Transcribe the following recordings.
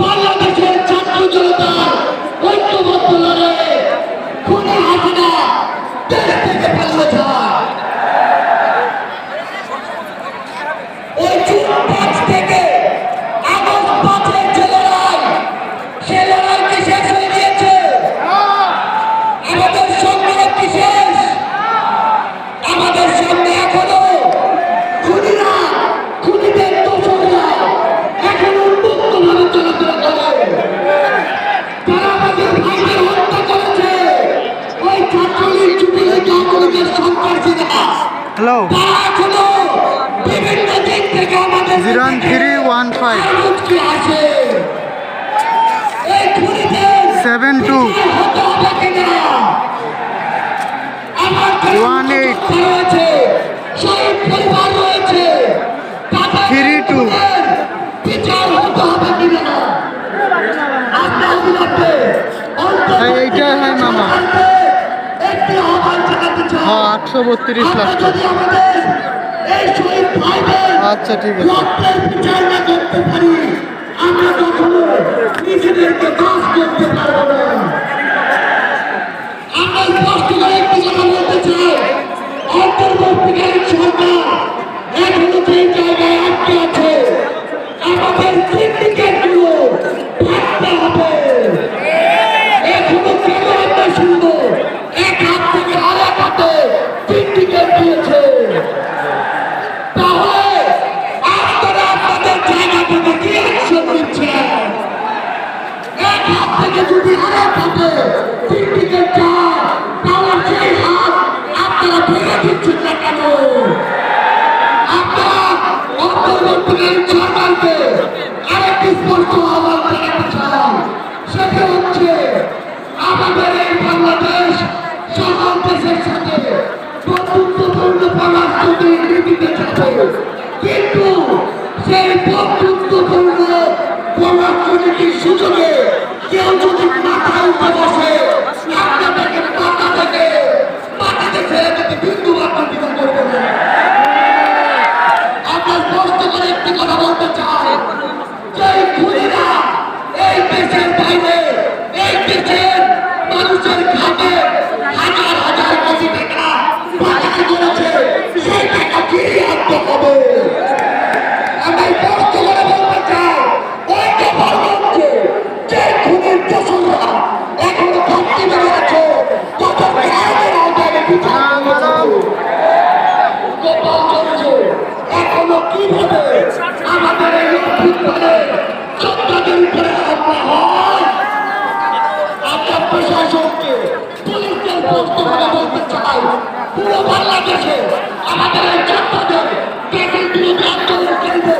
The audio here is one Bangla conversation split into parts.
বাংলাদেশের ছাত্র জনতার ঐক্যবদ্ধ লড়াই খুনি হাসিনা দেশ থেকে পালিয়ে hello zero three one five seven two one eight three two এইটা হয় মামা। হ্যাঁ, আটশো বত্রিশ লাখ আচ্ছা ঠিক আছে। হাত থেকে যদি হারাম থাকে না কেন? আপনারা অন্তর্বর্তীকালীন সরকারকে আরেকটি স্পষ্ট আহ্বান জানাতে হচ্ছে, আমাদের এই বাংলাদেশ সকল দেশের সাথে বন্ধুত্বপূর্ণ কিন্তু সেই বন্ধু আক্রান্ত পরিবর্তে আমাদের এই অভ্যুত্থানে সন্তানের উপরে হামলা হয়। দেশের বিরুদ্ধে আন্দোলন করবে।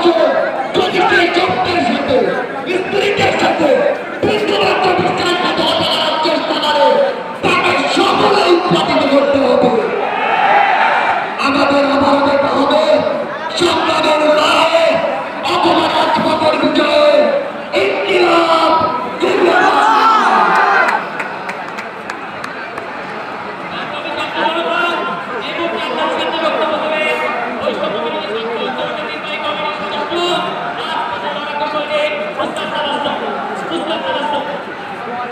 Thank you.